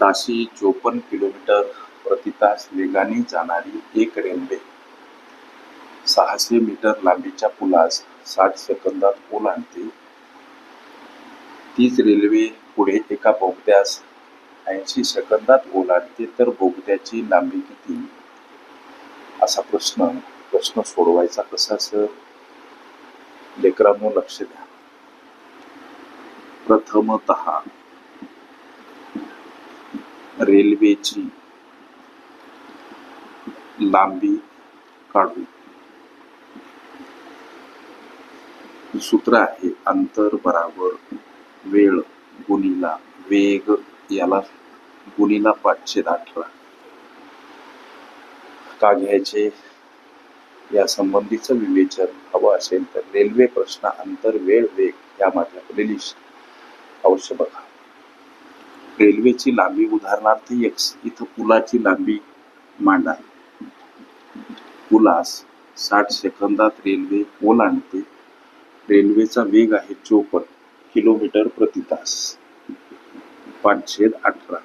ताशी चोपन्न किलोमीटर प्रति तास वेगाने जाणारी एक रेल्वे. सहाशे मीटर लांबीच्या पुलास साठ सेकंदात ओलांडते तीच रेल्वे पुढे एका बोगद्यास ऐंशी सेकंदात ओलांडते तर बोगद्याची लांबी किती? असा प्रश्न प्रश्न सोडवायचा कसा सर? लेकरांनो लक्ष द्या. प्रथमत रेल्वेची लांबी काढू. सूत्र आहे अंतर बराबर वेळ गुणीला वेग याला गुणीला पाचशे अठरा. का घ्यायचे? या संबंधीचं विवेचन हवं असेल तर रेल्वे प्रश्न अंतर वेळ वेग या माझ्याकडे लिस्ट अवश्य बघा. रेल्वेची लांबी उदाहरणार्थ एक्स इथं पुलाची लांबी मांडा. पुलास साठ सेकंदात रेल्वे ओलांडते रेल्वेचा वेग आहे चोपन्न किलोमीटर प्रति तास. पाचशे अठरा.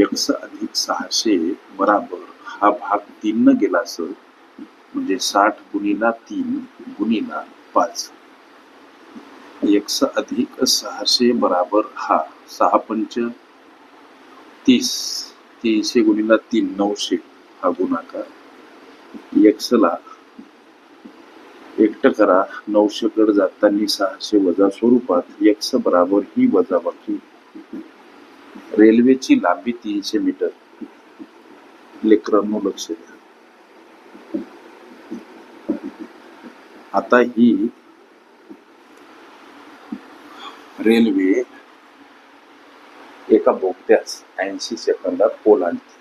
एक्स अधिक सहाशे बराबर हा भाग तीन न गेला सर म्हणजे साठ गुणिला तीन गुणिला पाच. एक्स अधिक सहाशे बराबर हा सहा पंच तीस तीनशे गुणीला तीन नऊशे हा गुणाकार. एक्सला एकटं करा नऊशे कड जाताना सहाशे वजा स्वरूपात एक्स बराबर ही वजाबाकी रेल्वेची लांबी तीनशे मीटर. लेकरांनो लक्ष द्या. आता ही रेल्वे एका बोगद्यास ऐंशी सेकंदात ओलांडते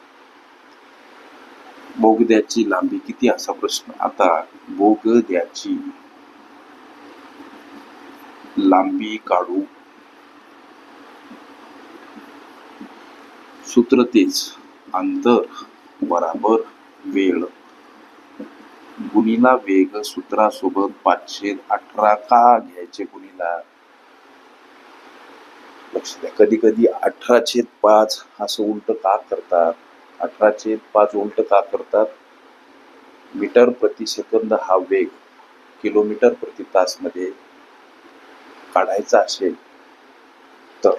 बोगद्याची लांबी किती असा प्रश्न. आता बोगद्याची लांबी काढू. सूत्र तेच. अंतर बराबर वेळ. गुणीला वेग सूत्रासोबत पाचशे अठरा का घ्यायचे गुणीला? लक्ष द्या. कधी कधी अठरा छेद पाच असं उलट का करतात? अठरा छेद पाच उलट का करतात? मीटर प्रति सेकंद हा वेग किलोमीटर प्रति तासमध्ये काढायचा असेल तर.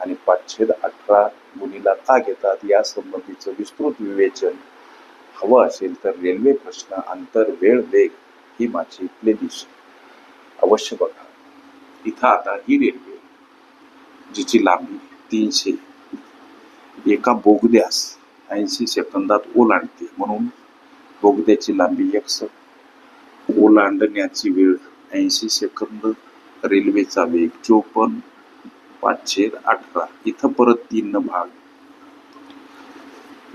आणि पाचशे अठरा गुणीला का घेतात? या संबंधीचं विस्तृत विवेचन हवं असेल तर रेल्वे प्रश्न अंतर वेळ वेग ही माझी प्लेलिस्ट अवश्य बघा. इथं आता ही रेल्वे जिची लांबी तीनशे. एका बोगद्यास ऐंशी सेकंदात ओलांडते म्हणून बोगद्याची लांबी यक्ष ओलांडण्याची वेळ ऐंशी सेकंद. रेल्वेचा वेग चोपन्न. पाचशे अठरा. इथं परत तीन भाग.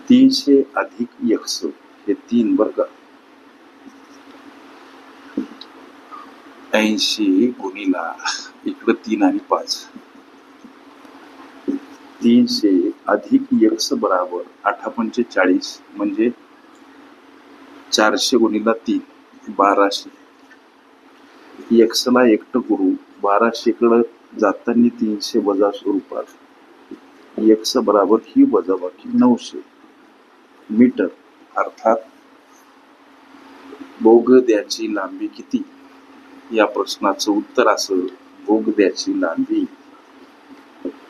तीनशे अधिक यक्ष हे तीन वर्ग. ऐंशी गुणिला इकडं तीन आणि पाच. तीनशे अधिक एक्स बराबर अठरा पंचेचाळीस म्हणजे चारशे गुणिला तीन बाराशे. एक्सला एकटं करू बाराशेकडं जाताना तीनशे वजा स्वरूपात. एक्स बराबर ही वजाबाकी नऊशे. मीटर अर्थात बोगद्याची लांबी किती? या प्रश्नाचं उत्तर असं बोगद्याची लांबी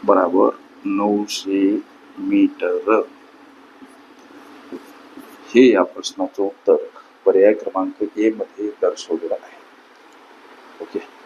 बराबर नऊशे मीटर. हे या प्रश्नाचं उत्तर पर्याय क्रमांक ए मध्ये दर्शवलेलं आहे. ओके.